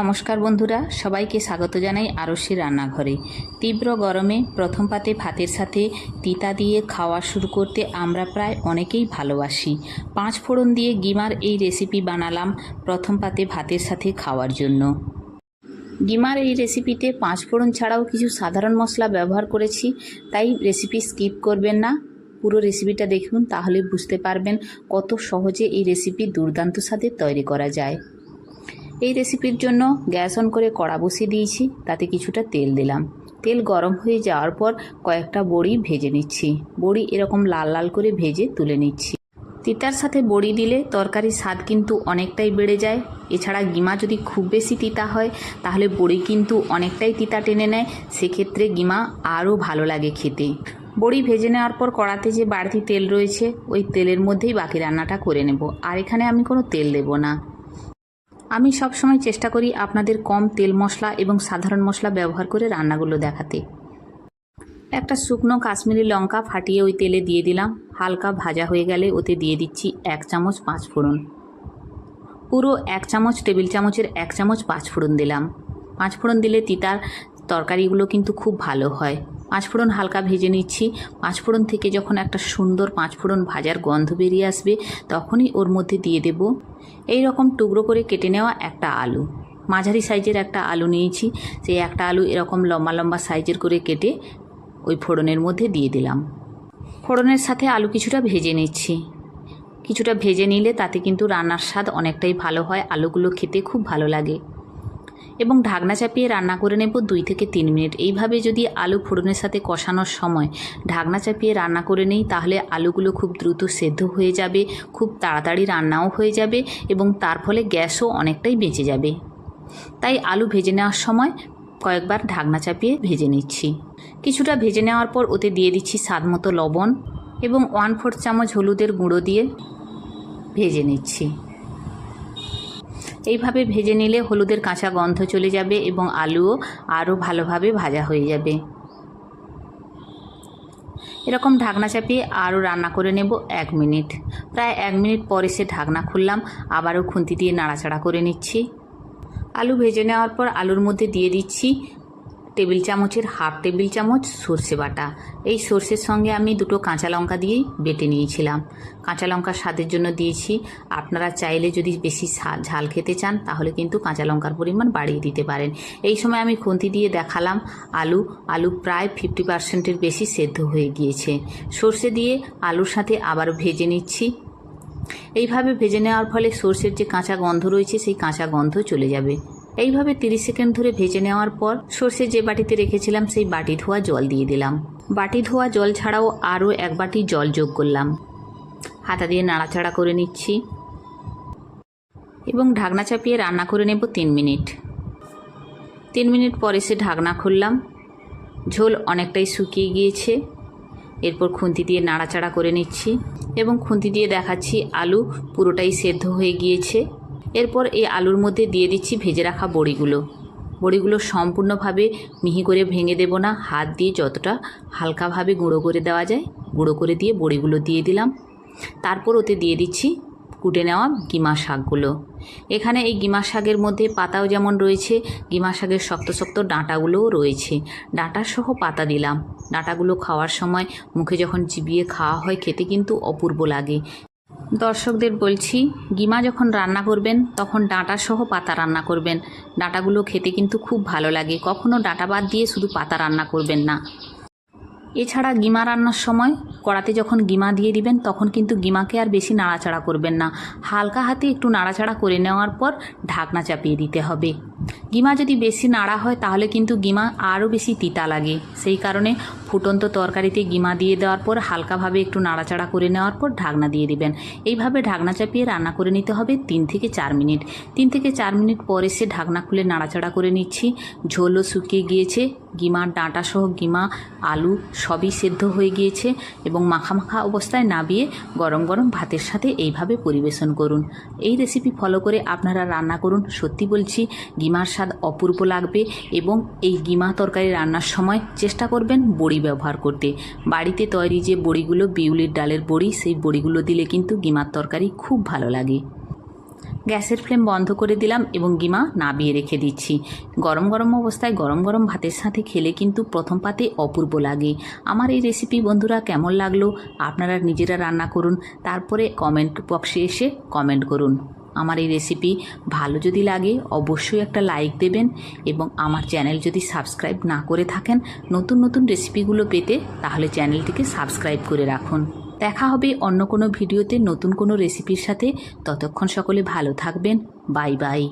নমস্কার বন্ধুরা, সবাইকে স্বাগত জানাই আরশি রান্নাঘরে। তীব্র গরমে প্রথম পাতে ভাতের সাথে তিতা দিয়ে খাওয়া শুরু করতে আমরা প্রায় অনেকেই ভালোবাসি। পাঁচ ফোড়ন দিয়ে গিমার এই রেসিপি বানালাম প্রথম পাতে ভাতের সাথে খাওয়ার জন্য। গিমার এই রেসিপিতে পাঁচ ফোড়ন ছাড়াও কিছু সাধারণ মশলা ব্যবহার করেছি, তাই রেসিপি স্কিপ করবেন না। পুরো রেসিপিটা দেখুন, তাহলে বুঝতে পারবেন কত সহজে এই রেসিপি দুর্দান্ত স্বাদে তৈরি করা যায়। এই রেসিপির জন্য গ্যাস অন করে কড়া বসিয়ে দিয়েছি, তাতে কিছুটা তেল দিলাম। তেল গরম হয়ে যাওয়ার পর কয়েকটা বড়ি ভেজে নিচ্ছি। বড়ি এরকম লাল লাল করে ভেজে তুলে নিচ্ছি। তিতার সাথে বড়ি দিলে তরকারির স্বাদ কিন্তু অনেকটাই বেড়ে যায়। এছাড়া গিমা যদি খুব বেশি তিতা হয়, তাহলে বড়ি কিন্তু অনেকটাই তিতা টেনে নেয়। সেক্ষেত্রে গিমা আরও ভালো লাগে খেতে। বড়ি ভেজে নেওয়ার পর কড়াতে যে বাড়তি তেল রয়েছে, ওই তেলের মধ্যেই বাকি রান্নাটা করে নেব। আর এখানে আমি কোনো তেল দেব না। আমি সব সময় চেষ্টা করি আপনাদের কম তেল মশলা এবং সাধারণ মশলা ব্যবহার করে রান্নাগুলো দেখাতে। একটা শুকনো কাশ্মীরি লঙ্কা ফাটিয়ে ওই তেলে দিয়ে দিলাম। হালকা ভাজা হয়ে গেলে ওতে দিয়ে দিচ্ছি এক চামচ পাঁচ ফোড়ন। পুরো এক চামচ টেবিল চামচের এক চামচ পাঁচ ফোড়ন দিলাম। পাঁচ ফোড়ন দিলে তিতার তরকারিগুলো কিন্তু খুব ভালো হয়। পাঁচ ফোড়ন হালকা ভেজে নিচ্ছি। পাঁচ ফোড়ন থেকে যখন একটা সুন্দর পাঁচ ফোড়ন ভাজার গন্ধ বেরিয়ে আসবে, তখনই ওর মধ্যে দিয়ে দেব এই রকম টুকরো করে কেটে নেওয়া একটা আলু। মাঝারি সাইজের একটা আলু নিয়েছি। সেই একটা আলু এরকম লম্বা লম্বা সাইজের করে কেটে ওই ফোড়নের মধ্যে দিয়ে দিলাম। ফোড়নের সাথে আলু কিছুটা ভেজে নিচ্ছি। কিছুটা ভেজে নিলে তাতে কিন্তু রান্নার স্বাদ অনেকটাই ভালো হয়। আলুগুলো খেতে খুব ভালো লাগে। এবং ঢাকনা চাপিয়ে রান্না করে নেব দুই থেকে তিন মিনিট। এইভাবে যদি আলু ফোড়নের সাথে কষানোর সময় ঢাকনা চাপিয়ে রান্না করে নেই, তাহলে আলুগুলো খুব দ্রুত সেদ্ধ হয়ে যাবে, খুব তাড়াতাড়ি রান্নাও হয়ে যাবে এবং তার ফলে গ্যাসও অনেকটাই বেঁচে যাবে। তাই আলু ভেজে নেওয়ার সময় কয়েকবার ঢাকনা চাপিয়ে ভেজে নিচ্ছি। কিছুটা ভেজে নেওয়ার পর ওতে দিয়ে দিচ্ছি স্বাদ মতো লবণ এবং ওয়ান ফোর্থ চামচ হলুদের গুঁড়ো দিয়ে ভেজে নিচ্ছি। এইভাবে ভেজে নিলে হলুদের কাঁচা গন্ধ চলে যাবে এবং আলুও আরও ভালোভাবে ভাজা হয়ে যাবে। এরকম ঢাকনা চাপিয়ে আরও রান্না করে নেব এক মিনিট। প্রায় এক মিনিট পরে সে ঢাকনা খুললাম, আবারও খুন্তি দিয়ে নাড়াচাড়া করে নিচ্ছি। আলু ভেজে নেওয়ার পর আলুর মধ্যে দিয়ে দিচ্ছি টেবিল চামচের হাফ টেবিল চামচ সর্ষে বাটা। এই সর্ষের সঙ্গে আমি দুটো কাঁচা লঙ্কা দিয়েই বেটে নিয়েছিলাম। কাঁচা লঙ্কা স্বাদের জন্য দিয়েছি। আপনারা চাইলে যদি বেশি ঝাল খেতে চান, তাহলে কিন্তু কাঁচা লঙ্কার পরিমাণ বাড়িয়ে দিতে পারেন। এই সময় আমি খুন্তি দিয়ে দেখালাম, আলু আলু প্রায় ফিফটি পার্সেন্টের বেশি সেদ্ধ হয়ে গিয়েছে। সর্ষে দিয়ে আলুর সাথে আবার ভেজে নিচ্ছি। এইভাবে ভেজে নেওয়ার ফলে সর্ষের যে কাঁচা গন্ধ রয়েছে, সেই কাঁচা গন্ধ চলে যাবে। এইভাবে তিরিশ সেকেন্ড ধরে ভেজে নেওয়ার পর সর্ষে যে বাটিতে রেখেছিলাম সেই বাটি ধোয়া জল দিয়ে দিলাম। বাটি ধোয়া জল ছাড়াও আরও এক বাটি জল যোগ করলাম। হাতা দিয়ে নাড়াচাড়া করে নিচ্ছি। এবং ঢাকনা চাপিয়ে রান্না করে নেব তিন মিনিট। তিন মিনিট পরে সে ঢাকনা খুললাম। ঝোল অনেকটাই শুকিয়ে গিয়েছে। এরপর খুন্তি দিয়ে নাড়াচাড়া করে নিচ্ছি এবং খুন্তি দিয়ে দেখাচ্ছি আলু পুরোটাই সেদ্ধ হয়ে গিয়েছে। এরপর এই আলুর মধ্যে দিয়ে দিচ্ছি ভেজে রাখা বড়িগুলো। বড়িগুলো সম্পূর্ণভাবে মিহি করে ভেঙে দেব না, হাত দিয়ে যতটা হালকাভাবে গুঁড়ো করে দেওয়া যায়, গুঁড়ো করে দিয়ে বড়িগুলো দিয়ে দিলাম। তারপর ওতে দিয়ে দিচ্ছি কুটে নেওয়া গিমা শাকগুলো। এখানে এই গিমা শাকের মধ্যে পাতাও যেমন রয়েছে, গিমা শাকের শক্ত শক্ত ডাঁটাগুলোও রয়েছে। ডাঁটাসহ পাতা দিলাম। ডাঁটাগুলো খাওয়ার সময় মুখে যখন চিবিয়ে খাওয়া হয়, খেতে কিন্তু অপূর্ব লাগে। দর্শকদের বলছি, গিমা যখন রান্না করবেন, তখন ডাঁটা সহ পাতা রান্না করবেন। ডাঁটাগুলো খেতে কিন্তু খুব ভালো লাগে। কখনও ডাঁটা বাদ দিয়ে শুধু পাতা রান্না করবেন না। এছাড়া গিমা রান্নার সময় কড়াতে যখন গিমা দিয়ে দিবেন, তখন কিন্তু গিমাকে আর বেশি নাড়াচাড়া করবেন না। হালকা হাতে একটু নাড়াচাড়া করে নেওয়ার পর ঢাকনা চাপিয়ে দিতে হবে। গিমা যদি বেশি নাড়া হয়, তাহলে কিন্তু গিমা আরও বেশি তিতা লাগে। সেই কারণে ফুটন্ত তরকারিতে গিমা দিয়ে দেওয়ার পর, হালকাভাবে একটু নাড়াচাড়া করে নেওয়ার পর ঢাকনা দিয়ে দিবেন। এইভাবে ঢাকনা চাপিয়ে রান্না করে নিতে হবে তিন থেকে চার মিনিট। তিন থেকে চার মিনিট পরে সে ঢাকনা খুলে নাড়াচাড়া করে নিচ্ছি। ঝোলও শুকিয়ে গিয়েছে। গিমার ডাঁটা সহ গিমা, আলু সবই সেদ্ধ হয়ে গিয়েছে এবং মাখা মাখা অবস্থায় নাবিয়ে গরম গরম ভাতের সাথে এইভাবে পরিবেশন করুন। এই রেসিপি ফলো করে আপনারা রান্না করুন। সত্যি বলছি, গিমার স্বাদ অপূর্ব লাগবে এবং এই গিমা তরকারি রান্নার সময় চেষ্টা করবেন বড়ি ব্যবহার করতে। বাড়িতে তৈরি যে বড়িগুলো, বিউলির ডালের বড়ি, সেই বড়িগুলো দিলে কিন্তু গিমার তরকারি খুব ভালো লাগে। গ্যাসের ফ্লেম বন্ধ করে দিলাম এবং গিমা নাবিয়ে রেখে দিচ্ছি। গরম গরম অবস্থায় গরম গরম ভাতের সাথে খেলে কিন্তু প্রথম পাতে অপূর্ব লাগে। আমার এই রেসিপি বন্ধুরা কেমন লাগল? আপনারা নিজেরা রান্না করুন। তারপরে কমেন্ট বক্সে এসে কমেন্ট করুন। আমার এই রেসিপি ভালো যদি লাগে, অবশ্যই একটা লাইক দেবেন এবং আমার চ্যানেল যদি সাবস্ক্রাইব না করে থাকেন, নতুন নতুন রেসিপিগুলো পেতে তাহলে চ্যানেলটিকে সাবস্ক্রাইব করে রাখুন। দেখা হবে অন্য কোনো ভিডিওতে নতুন কোনো রেসিপির সাথে। ততক্ষণ সকলে ভালো থাকবেন। Bye bye